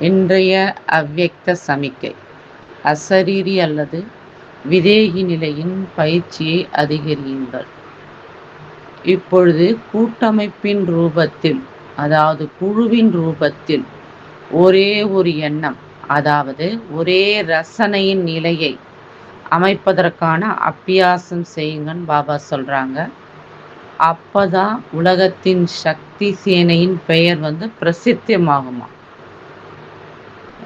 இன்றைய அவ்வக்த சமிக்கை. அசரீரி அல்லது விதேகி நிலையின் பயிற்சியை அதிகரியுங்கள். இப்பொழுது கூட்டமைப்பின் ரூபத்தில் அதாவது குழுவின் ரூபத்தில் ஒரே ஒரு எண்ணம் அதாவது ஒரே ரசனையின் நிலையை அமைப்பதற்கான அப்பியாசம் செய்யுங்கன்னு பாபா சொல்கிறாங்க அப்போதான் உலகத்தின் சக்தி சேனையின் பெயர் வந்து பிரசித்தியமாகுமா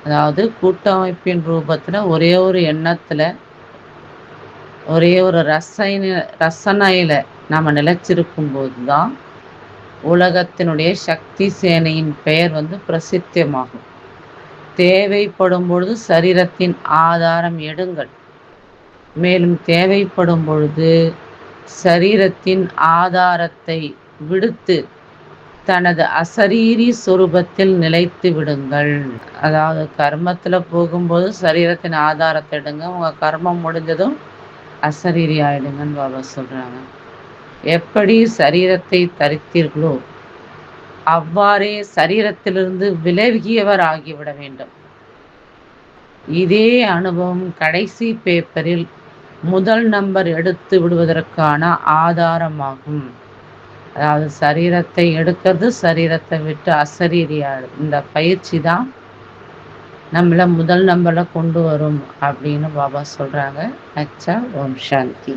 அதாவது கூட்டமைப்பின் ரூபத்தில் ஒரே ஒரு எண்ணத்தில் ஒரே ஒரு ரசைன ரசனையில் நம்ம நிலைச்சிருக்கும் போது தான் உலகத்தினுடைய சக்தி சேனையின் பெயர் வந்து பிரசித்தியமாகும். தேவைப்படும் பொழுது சரீரத்தின் ஆதாரம் எடுங்கள். மேலும் தேவைப்படும் பொழுது சரீரத்தின் ஆதாரத்தை விடுத்து தனது அசரீரி சுரூபத்தில் நிலைத்து விடுங்கள். அதாவது கர்மத்தில் போகும்போது சரீரத்தின் ஆதாரத்தை எடுங்க. உங்கள் கர்மம் முடிஞ்சதும் அசரீரி ஆயிடுங்கன்னு பாபா சொல்கிறாங்க எப்படி சரீரத்தை தரித்தீர்களோ அவ்வாறே சரீரத்திலிருந்து விலகியவர் ஆகிவிட வேண்டும். இதே அனுபவம் கடைசி பேப்பரில் முதல் நம்பர் எடுத்து விடுவதற்கான ஆதாரமாகும். அதாவது சரீரத்தை எடுக்கிறது சரீரத்தை விட்டு அசரீரியாடு இந்த பயிற்சி தான் நம்மளை முதல் நம்மளை கொண்டு வரும் அப்படின்னு பாபா சொல்கிறாங்க அச்சா ஓம் சாந்தி.